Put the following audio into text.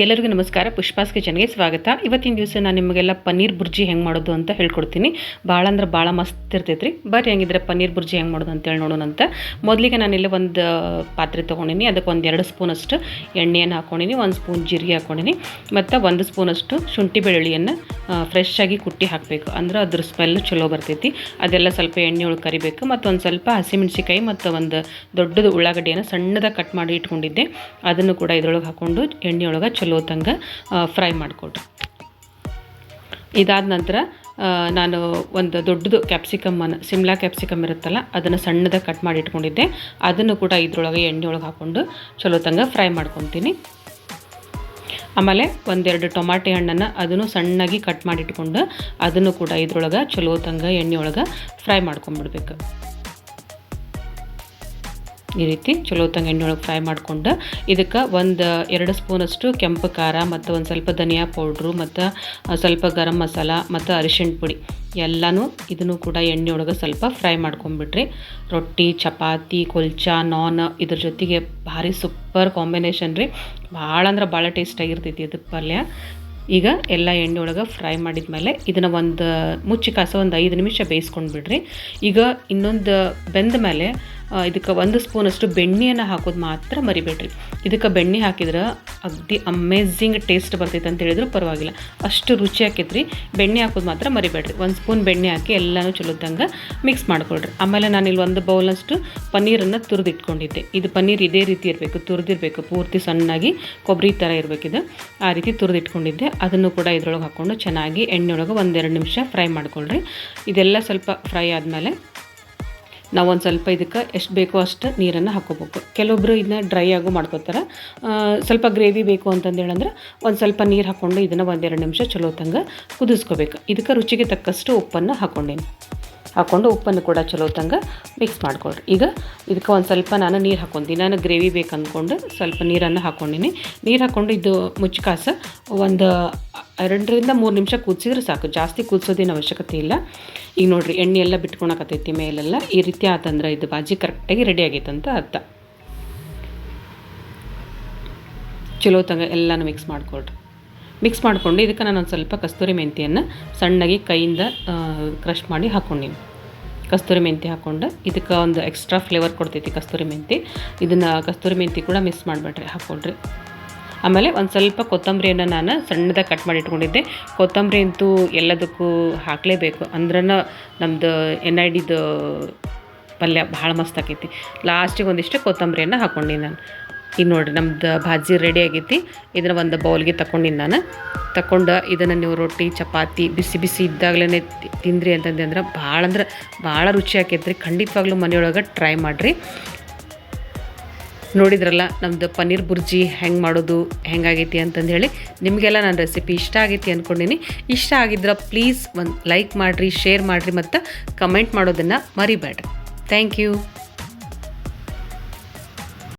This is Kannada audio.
ಎಲ್ಲರಿಗೂ ನಮಸ್ಕಾರ. ಪುಷ್ಪಾಸ್ ಕಿಚನ್ಗೆ ಸ್ವಾಗತ. ಇವತ್ತಿನ ದಿವಸ ನಾನು ನಿಮಗೆಲ್ಲ ಪನ್ನೀರ್ ಬುರ್ಜಿ ಹೆಂಗೆ ಮಾಡೋದು ಅಂತ ಹೇಳ್ಕೊಡ್ತೀನಿ. ಭಾಳ ಅಂದ್ರೆ ಭಾಳ ಮಸ್ತ್ ಇರ್ತೈತೆ ರೀ ಬರ್ರಿ ಹೆಂಗಿದ್ರೆ ಪನ್ನೀರ್ ಬುರ್ಜಿ ಹೆಂಗೆ ಮಾಡೋದು ಅಂತೇಳಿ ನೋಡೋಣ ಅಂತ. ಮೊದಲಿಗೆ ಇಲ್ಲಿ ಒಂದು ಪಾತ್ರೆ ತೊಗೊಂಡಿನಿ. ಅದಕ್ಕೆ ಒಂದು ಎರಡು ಸ್ಪೂನಷ್ಟು ಎಣ್ಣೆಯನ್ನು ಹಾಕೊಂಡಿನಿ. ಒಂದು ಸ್ಪೂನ್ ಜೀರಿಗೆ ಹಾಕ್ಕೊಂಡಿನಿ ಮತ್ತು ಒಂದು ಸ್ಪೂನಷ್ಟು ಶುಂಠಿ ಬೆಳ್ಳುಳ್ಳಿಯನ್ನು ಫ್ರೆಶ್ ಆಗಿ ಕುಟ್ಟಿ ಹಾಕಬೇಕು. ಅಂದ್ರೆ ಅದ್ರ ಸ್ಮೆಲ್ ಚಲೋ ಬರ್ತೈತಿ. ಅದೆಲ್ಲ ಸ್ವಲ್ಪ ಎಣ್ಣೆ ಒಳಗೆ ಕರಿಬೇಕು. ಮತ್ತು ಒಂದು ಸ್ವಲ್ಪ ಹಸಿಮೆಣ್ಸಿಕಾಯಿ ಮತ್ತು ಒಂದು ದೊಡ್ಡದು ಉಳ್ಳಾಗಡ್ಡಿಯನ್ನು ಸಣ್ಣದಾಗಿ ಕಟ್ ಮಾಡಿ ಇಟ್ಕೊಂಡಿದ್ದೆ. ಅದನ್ನು ಕೂಡ ಇದ್ರೊಳಗೆ ಹಾಕ್ಕೊಂಡು ಎಣ್ಣೆ ಒಳಗೆ ಚಲೋ ತಂಗ ಫ್ರೈ ಮಾಡಿಕೊಡ್ರಿ ಇದಾದ ನಂತರ ನಾನು ಒಂದು ದೊಡ್ಡದು ಕ್ಯಾಪ್ಸಿಕಮ್ಮನ್ನು ಸಿಮ್ಲಾ ಕ್ಯಾಪ್ಸಿಕಮ್ ಇರುತ್ತಲ್ಲ, ಅದನ್ನು ಸಣ್ಣದಾಗಿ ಕಟ್ ಮಾಡಿ ಇಟ್ಕೊಂಡಿದ್ದೆ. ಅದನ್ನು ಕೂಡ ಇದ್ರೊಳಗೆ ಎಣ್ಣೆ ಒಳಗೆ ಹಾಕ್ಕೊಂಡು ಚಲೋ ತಂಗ ಫ್ರೈ ಮಾಡ್ಕೊತೀನಿ. ಆಮೇಲೆ ಒಂದೆರಡು ಟೊಮಾಟೆ ಹಣ್ಣನ್ನು ಅದನ್ನು ಸಣ್ಣಗೆ ಕಟ್ ಮಾಡಿ ಇಟ್ಕೊಂಡು ಅದನ್ನು ಕೂಡ ಇದ್ರೊಳಗೆ ಚಲೋ ತಂಗ ಎಣ್ಣೆ ಒಳಗೆ ಫ್ರೈ ಮಾಡ್ಕೊಂಬಿಡ್ಬೇಕು. ಈ ರೀತಿ ಚಲೋ ತಂಗ ಎಣ್ಣೆ ಒಳಗೆ ಫ್ರೈ ಮಾಡ್ಕೊಂಡು ಇದಕ್ಕೆ ಒಂದು, ಎರಡು ಸ್ಪೂನಷ್ಟು ಕೆಂಪು ಖಾರ ಮತ್ತು ಒಂದು ಸ್ವಲ್ಪ ಧನಿಯಾ ಪೌಡ್ರು ಮತ್ತು ಸ್ವಲ್ಪ ಗರಂ ಮಸಾಲ ಮತ್ತು ಅರಿಶಿಣ ಪುಡಿ ಎಲ್ಲನೂ ಇದನ್ನು ಕೂಡ ಎಣ್ಣೆ ಸ್ವಲ್ಪ ಫ್ರೈ ಮಾಡ್ಕೊಂಬಿಟ್ರಿ ರೊಟ್ಟಿ, ಚಪಾತಿ, ಕೊಲ್ಚ, ನಾನ್ ಇದ್ರ ಜೊತೆಗೆ ಭಾರಿ ಸೂಪರ್ ಕಾಂಬಿನೇಷನ್ ರೀ. ಭಾಳ ಅಂದ್ರೆ ಭಾಳ ಟೇಸ್ಟಾಗಿರ್ತೈತಿ ಇದು ಪಲ್ಯ. ಈಗ ಎಲ್ಲ ಎಣ್ಣೆ ಒಳಗೆ ಫ್ರೈ ಮಾಡಿದ ಮೇಲೆ ಇದನ್ನು ಒಂದು ಮುಚ್ಚಿ ಕಾಸ ಒಂದು ಐದು ನಿಮಿಷ ಬೇಯಿಸ್ಕೊಂಡು ಬಿಡ್ರಿ ಈಗ ಇನ್ನೊಂದು ಬೆಂದ ಮೇಲೆ ಇದಕ್ಕೆ ಒಂದು ಸ್ಪೂನಷ್ಟು ಬೆಣ್ಣೆಯನ್ನು ಹಾಕೋದು ಮಾತ್ರ ಮರಿಬೇಡ್ರಿ. ಇದಕ್ಕೆ ಬೆಣ್ಣೆ ಹಾಕಿದ್ರೆ ಅಗ್ದಿ ಅಮೇಝಿಂಗ್ ಟೇಸ್ಟ್ ಬರ್ತೈತೆ ಅಂತ ಹೇಳಿದ್ರು ಪರವಾಗಿಲ್ಲ. ಅಷ್ಟು ರುಚಿ ಹಾಕಿದ್ರಿ ಬೆಣ್ಣೆ ಹಾಕೋದು ಮಾತ್ರ ಮರಿಬೇಡ್ರಿ. ಒಂದು ಸ್ಪೂನ್ ಬೆಣ್ಣೆ ಹಾಕಿ ಎಲ್ಲನೂ ಚಲೋದಂಗೆ ಮಿಕ್ಸ್ ಮಾಡ್ಕೊಳ್ರಿ. ಆಮೇಲೆ ನಾನು ಇಲ್ಲಿ ಒಂದು ಬೌಲಷ್ಟು ಪನ್ನೀರನ್ನು ತುರಿದಿಟ್ಕೊಂಡಿದ್ದೆ. ಇದು ಪನ್ನೀರ್ ಇದೇ ರೀತಿ ಇರಬೇಕು, ತುರಿದಿರಬೇಕು. ಪೂರ್ತಿ ಸಣ್ಣಾಗಿ ಕೊಬ್ಬರಿ ಥರ ಇರಬೇಕಿದು ಆ ರೀತಿ ತುರಿದಿಟ್ಕೊಂಡಿದ್ದೆ. ಅದನ್ನು ಕೂಡ ಇದ್ರೊಳಗೆ ಹಾಕ್ಕೊಂಡು ಚೆನ್ನಾಗಿ ಎಣ್ಣೆ ಒಳಗೆ ಒಂದೆರಡು ನಿಮಿಷ ಫ್ರೈ ಮಾಡ್ಕೊಳ್ರಿ. ಇದೆಲ್ಲ ಸ್ವಲ್ಪ ಫ್ರೈ ಆದಮೇಲೆ ನಾವು ಒಂದು ಸ್ವಲ್ಪ ಇದಕ್ಕೆ ಎಷ್ಟು ಬೇಕೋ ಅಷ್ಟು ನೀರನ್ನು ಹಾಕೋಬೇಕು. ಕೆಲವೊಬ್ಬರು ಇದನ್ನ ಡ್ರೈ ಆಗು ಮಾಡ್ಕೋತಾರೆ. ಸ್ವಲ್ಪ ಗ್ರೇವಿ ಬೇಕು ಅಂತಂದು ಹೇಳಂದ್ರೆ ಒಂದು ಸ್ವಲ್ಪ ನೀರು ಹಾಕ್ಕೊಂಡು ಇದನ್ನು ಒಂದೆರಡು ನಿಮಿಷ ಚಲೋ ತಂಗ ಕುದಿಸ್ಕೋಬೇಕು. ಇದಕ್ಕೆ ರುಚಿಗೆ ತಕ್ಕಷ್ಟು ಉಪ್ಪನ್ನು ಹಾಕ್ಕೊಂಡೇನು ಹಾಕ್ಕೊಂಡು ಉಪ್ಪನ್ನು ಕೂಡ ಚಲೋ ತಂಗ ಮಿಕ್ಸ್ ಮಾಡ್ಕೊಳ್ರಿ. ಈಗ ಇದಕ್ಕೆ ಒಂದು ಸ್ವಲ್ಪ ನಾನು ನೀರು ಹಾಕ್ಕೊಂತೀನಿ ನಾನು ಗ್ರೇವಿ ಬೇಕು ಅಂದ್ಕೊಂಡು ಸ್ವಲ್ಪ ನೀರನ್ನು ಹಾಕ್ಕೊಂಡಿನಿ ನೀರು ಹಾಕ್ಕೊಂಡು ಇದು ಮುಚ್ಚಿಕಾಸ ಒಂದು ಎರಡರಿಂದ ಮೂರು ನಿಮಿಷ ಕುದಿಸಿದ್ರೆ ಸಾಕು. ಜಾಸ್ತಿ ಕುದಿಸೋದೇನು ಅವಶ್ಯಕತೆ ಇಲ್ಲ. ಈಗ ನೋಡಿರಿ, ಎಣ್ಣೆ ಎಲ್ಲ ಬಿಟ್ಕೊಳಕತ್ತೈತಿ ಮೇಲೆಲ್ಲ. ಈ ರೀತಿ ಆತಂದ್ರೆ ಇದು ಬಾಜಿ ಕರೆಕ್ಟಾಗಿ ರೆಡಿ ಆಗೈತೆ ಅಂತ ಅರ್ಥ. ಚಲೋ ತಂಗ ಎಲ್ಲನೂ ಮಿಕ್ಸ್ ಮಾಡಿಕೊಡ್ರಿ ಮಿಕ್ಸ್ ಮಾಡಿಕೊಂಡು ಇದಕ್ಕೆ ನಾನು ಒಂದು ಸ್ವಲ್ಪ ಕಸ್ತೂರಿ ಮೆಂತಿಯನ್ನು ಸಣ್ಣಗೆ ಕೈಯಿಂದ ಕ್ರಷ್ ಮಾಡಿ ಹಾಕ್ಕೊಂಡಿನಿ ಕಸ್ತೂರಿ ಮೆಂತ್ಯ ಹಾಕ್ಕೊಂಡು ಇದಕ್ಕೆ ಒಂದು ಎಕ್ಸ್ಟ್ರಾ ಫ್ಲೇವರ್ ಕೊಡ್ತೈತಿ ಕಸ್ತೂರಿ ಮೆಂತಿ ಇದನ್ನು ಕಸ್ತೂರಿ ಮೆಂತಿ ಕೂಡ ಮಿಸ್ ಮಾಡಬೇಡ್ರಿ ಹಾಕ್ಕೊಳ್ರಿ ಆಮೇಲೆ ಒಂದು ಸ್ವಲ್ಪ ಕೊತ್ತಂಬರಿಯನ್ನು ನಾನು ಸಣ್ಣದಾಗಿ ಕಟ್ ಮಾಡಿ ಇಟ್ಕೊಂಡಿದ್ದೆ. ಕೊತ್ತಂಬರಿ ಅಂತೂ ಎಲ್ಲದಕ್ಕೂ ಹಾಕಲೇಬೇಕು. ಅಂದ್ರೆ ನಮ್ಮದು ಎನ್ ಐ ಡಿದು ಪಲ್ಯ ಭಾಳ ಮಸ್ತ್ ಆಕೈತಿ. ಲಾಸ್ಟಿಗೆ ಒಂದಿಷ್ಟು ಕೊತ್ತಂಬರಿಯನ್ನು ಹಾಕ್ಕೊಂಡಿ ನಾನು. ಈಗ ನೋಡಿರಿ ನಮ್ದು ಭಾಜಿ ರೆಡಿ ಆಗೈತಿ. ಇದನ್ನ ಒಂದು ಬೌಲ್ಗೆ ತಗೊಂಡಿನಿ ನಾನು. ತಗೊಂಡು ಇದನ್ನು ನೀವು ರೊಟ್ಟಿ, ಚಪಾತಿ, ಬಿಸಿ ಬಿಸಿ ಇದ್ದಾಗಲೇ ತಿಂದ್ರಿ ಅಂತಂದ್ರೆ ಭಾಳ ಅಂದ್ರೆ ಭಾಳ ರುಚಿ ಆಕೈತ್ರಿ. ಖಂಡಿತವಾಗ್ಲೂ ಮನೆಯೊಳಗೆ ಟ್ರೈ ಮಾಡಿರಿ. ನೋಡಿದ್ರಲ್ಲ ನಮ್ಮದು ಪನ್ನೀರ್ ಬುರ್ಜಿ ಹೆಂಗೆ ಮಾಡೋದು, ಹೆಂಗಾಗೈತಿ ಅಂತಂದು ಹೇಳಿ ನಿಮಗೆಲ್ಲ ನನ್ನ ರೆಸಿಪಿ ಇಷ್ಟ ಆಗೈತಿ ಅಂದ್ಕೊಂಡಿನಿ ಇಷ್ಟ ಆಗಿದ್ರೆ ಪ್ಲೀಸ್ ಒಂದು ಲೈಕ್ ಮಾಡಿರಿ ಶೇರ್ ಮಾಡಿರಿ ಮತ್ತು ಕಮೆಂಟ್ ಮಾಡೋದನ್ನು ಮರಿಬೇಡ್ರಿ ಥ್ಯಾಂಕ್ ಯು